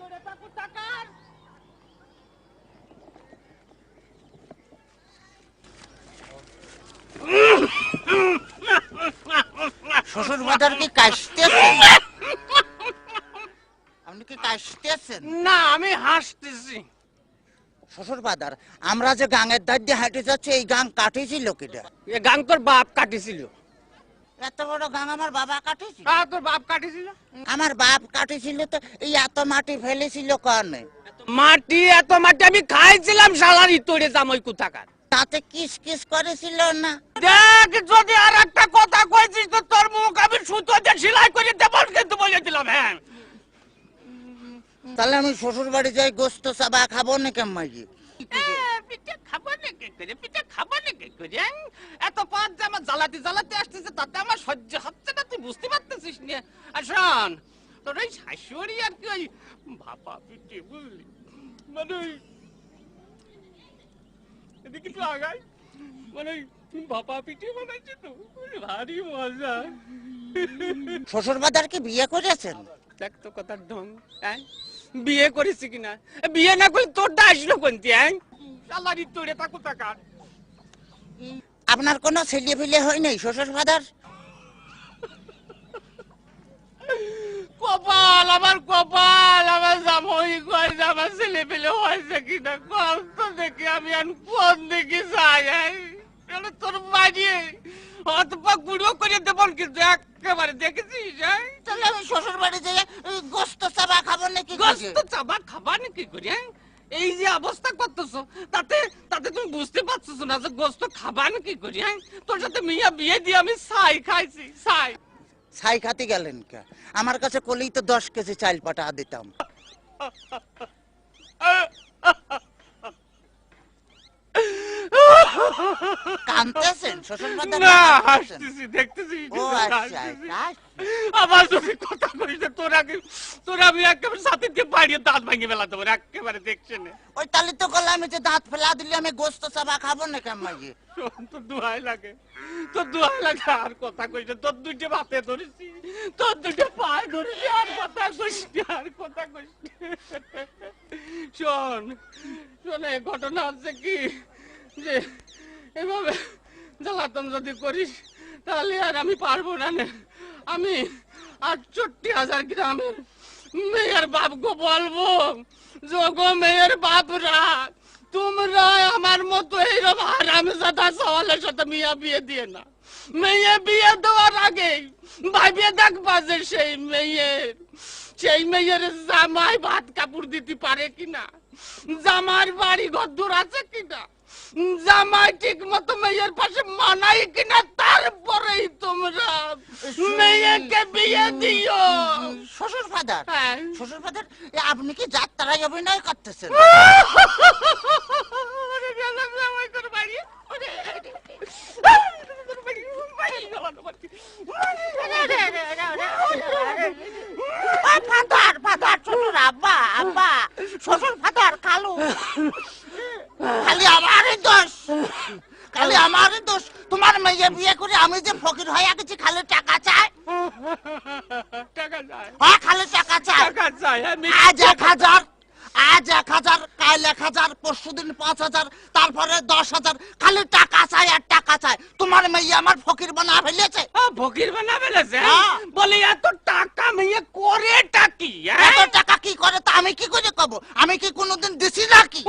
করে পাকু টাকার। শ্বশুর মাদার কি কাশতেছেন? আপনি কি কাশতেছেন? না আমি হাসতেছি। শ্বশুর বাদার আমরা যে গাঙের দাঁড় দিয়ে হাঁটে যাচ্ছি এই গাং কাটিয়েছিল লোকেরা এ গাং তোর বাপ কাটিছিল এত বড় গাং আমার বাবা কাটিছিল হ্যাঁ তোর বাপ কাটিছিল আমার বাপ কাটিছিল তো এই এত মাটি ফেলেছিল কানে? মাটি এত মাটি আমি খাইছিলাম জামাই কোথাকার। তাতে কিস কিস করেছিল না? দেখ যদি আর একটা কথা কইছিস তো তোর মুখ আমি সুতো দিয়ে সেলাই করে দেবো কিন্তু বলে দিলাম হ্যাঁ। তাহলে আমি শ্বশুর বাড়ি যাই গোস্ত চাবা খাব না কেমন পিঠে খাব না কি করে পিঠে খাব না কি করে? এত জ্বালাতে জ্বালাতে আসতেছে তাতে আমার সহ্য হচ্ছে না তুই বুঝতে পারতেছিস না। আর শোন তোর ওই শাশুড়ি আর কি ওই ভাপা পিঠে বুঝলি মানে ওই এদিকে একটু আগাই মানে ভাপা পিঠে বানাইছে তো ভারী মজা। শ্বশুর বাজার কি বিয়ে করেছেন? দেখ তো কথার ঢং হ্যাঁ? বিয়ে করেছি কিনা? বিয়ে না করলে তোরটা আসলো কোনটি হ্যাঁ? সালারি তোরে থাকো টাকার আপনার কোনো ছেলে ফেলে হয় নাই শ্বশুর বাজার কপাল আমার কপাল আমার জামাই কয় আমার ছেলে পেলে হয়েছে কিনা কষ্ট দেখি আমি আর কোন দেখি যাই তোর মারিয়ে হাত পা গুঁড়ো করে দেবল কিন্তু একেবারে দেখেছিস? তাহলে আমি শ্বশুর বাড়ি যাই গোস্ত চাবা খাব নাকি গোস্ত চাবা খাবা নাকি করে? এই যে অবস্থা করতেছো তাতে বুঝতে পারছিস না যে গোস্ত খাবা নাকি করি হ্যাঁ? তোর সাথে মিয়া বিয়ে দিয়ে আমি ছাই খাইছি ছাই ছাই খাতে গেলেন কে? আমার কাছে কলেই তো দশ কেজি চাল পাঠা দিতাম। কানতেছেন? শ্বশুর বাজার না হাসতেছি দেখতেছি ও আচ্ছা। আচ্ছা। যদি কথা করিস তোর আগে তোর আমি একেবারে সাথে দিয়ে বাড়িয়ে দাঁত ফেলা দেবো একেবারে দেখছে ওই তাহলে তো করলাম আমি যে দাঁত ফেলা দিলে আমি গোস্ত খাব না কেমন তোর দুহাই লাগে তোর দুহাই লাগে আর কথা কইছে তোর দুইটা ভাতে ধরেছি তোর দুইটা পায়ে ধরেছি আর কথা কইছি আর কথা কইছি শোন শোন ঘটনা হচ্ছে কি যে এভাবে জ্বালাতন যদি করিস, তাহলে আর আমি পারব না। আমি আটষট্টি হাজার গ্রামের মেয়ের বাপকে বলব যোগো মেয়ের বাপরা তোমরা আমার মতো এইরকম হারামে জাদা সওয়ালের সাথে মিয়া বিয়ে দিয়ে না। মেয়ে বিয়ে দেওয়ার আগে ভাবিয়ে দেখবা যে সেই মেয়ের। সেই মেয়ের জামাই ভাত কাপড় দিতে পারে কিনা? জামার বাড়ি ঘর দূর আছে কিনা? জামাই ঠিক মতো মেয়ের পাশে মানাই কিনা তারপরেই তোমরা মেয়েকে বিয়ে দিও শ্বশুর ফাদার হ্যাঁ শ্বশুর ফাদার আপনি কি যাত্রায় অভিনয় করতেছেন। ফাদার ফাদার শ্বশুর আব্বা আব্বা শ্বশুর ফাদার কালু খালি আমারই দোষ। খালি আমারই দোষ। তোমার মেয়ে বিয়ে করে আমি যে ফকির হয়ে গেছি খালি টাকা চাই? টাকা চাই। হ্যাঁ খালি টাকা চাই। টাকা চাই আজ এক হাজার আজ এক হাজার কাল এক হাজার পরশু দিন পাঁচ হাজার তারপরে দশ হাজার। খালি টাকা চাই আর টাকা চাই। তোমার মেয়ে আমার ফকির বানা ফেলেছে। ফকির বানা ফেলেছে? হ্যাঁ। বলে এত টাকা মেয়ে করে টাকি এত টাকা কি করে তা আমি কি করে কব? আমি কি কোনোদিন দিছি নাকি?